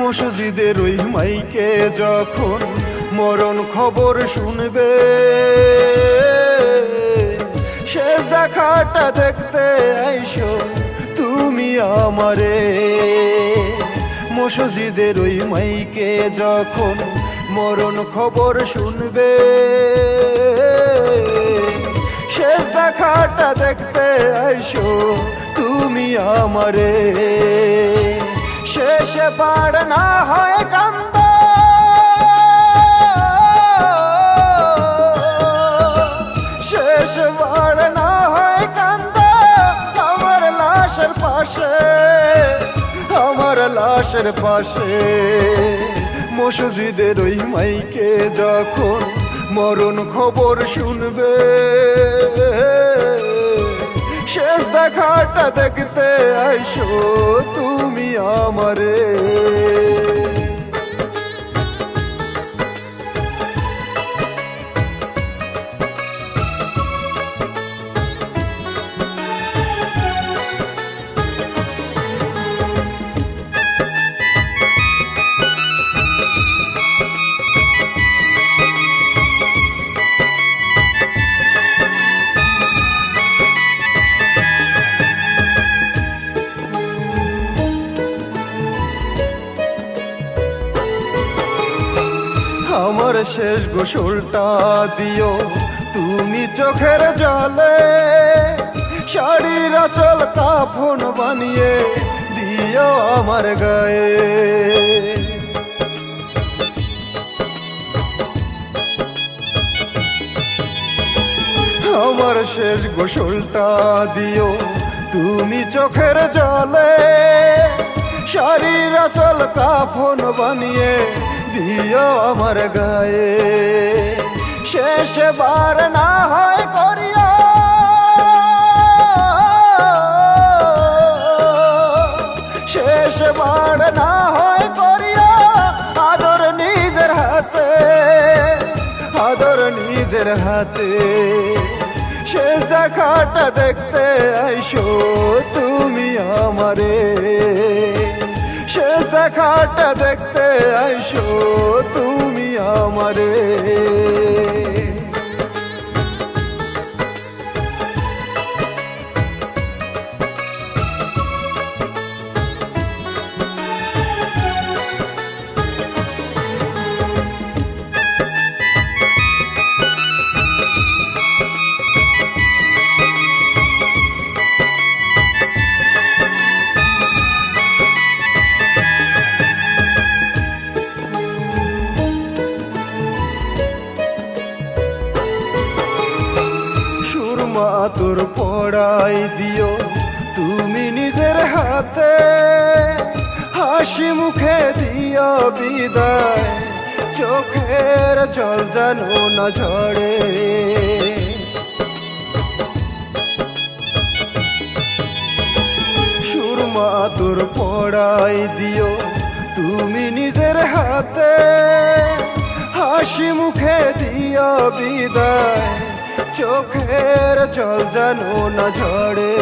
মসজিদের ওই মাইকে যখন মরণ খবর শুনবে, শেষ দেখাটা দেখতে আইসো তুমি আমারে। মসজিদের ওই মাইকে যখন মরণ খবর শুনবে, শেষ দেখাটা দেখতে আইসো তুমি আমারে। শেষে পার না হয় কান্দ। শেষ বার না হয় কান্দ। আমার লাশের পাশে, আমার লাশের পাশে মসজিদের ওই মাইকে যখন মরণ খবর শুনবে। শেষ দেখাটা দেখতে আইসো তুমি আমারে। আমার শেষ গোসলটা দিও। তুমি চোখের জলে শাড়ির আচল কাফন বানিয়ে দিও আমার গায়ে। আমার শেষ গোসলটা দিও। তুমি চোখের জলে শাড়ির আচল কাফন বানিয়ে দিও আমার গায়ে। শেষ বার না হয় করিও। শেষ বার না হয় করিও। আদর নিজের হাতে, আদর নিজের হাতে। শেষ দেখাটা দেখতে আইসো তুমি আমারে। শেষ দেখাটা দেখতে আইসো তুমি আমারে। সুরমা তোর পড়াই দিও। তুমি নিজের হাতে হাসি মুখে দিও বিদায়। চোখের জল জানো না ঝরে। সুরমা তোর পড়াই দিও। তুমি নিজের হাতে হাসি মুখে দিও বিদায়। চোখের জল জানো না ঝরে।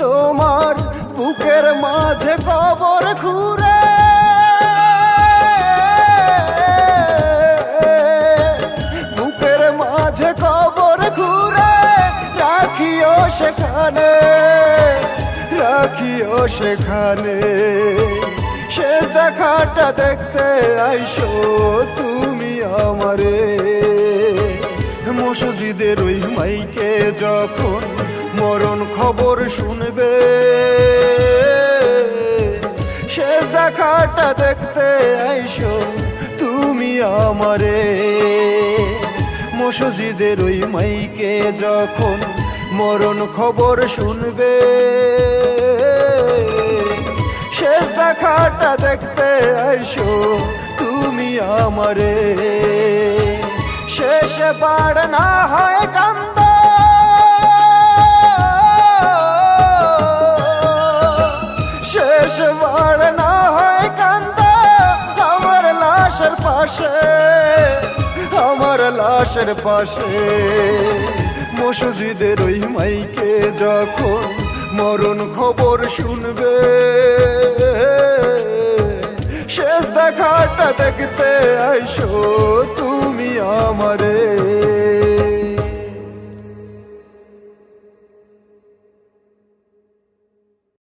তোমার বুকের মাঝে কবর খুঁড়ে বুকের মাঝে কবর ঘুরে। রাখিও সেখানে রাখিও সেখানে। শেষ দেখাটা দেখতে আইসো তুমি আমারে। মসজিদের ওই মাইকে যখন মরণ খবর শুনবে, শেষ দেখাটা দেখতে আইসো তুমি আমারে। মসজিদের ওই মাইকে যখন মরণ খবর শুনবে, শেষ দেখাটা দেখতে আইসো তুমি আমারে। শেষে বার না হয় কান্দ। শেষ বার না হয় কান্দ। আমার লাশের পাশে, আমার লাশের পাশে মসজিদের ওই মাইকে যখন মরণ খবর শুনবে। শেষ দেখাটা দেখতে আইসো আমারে।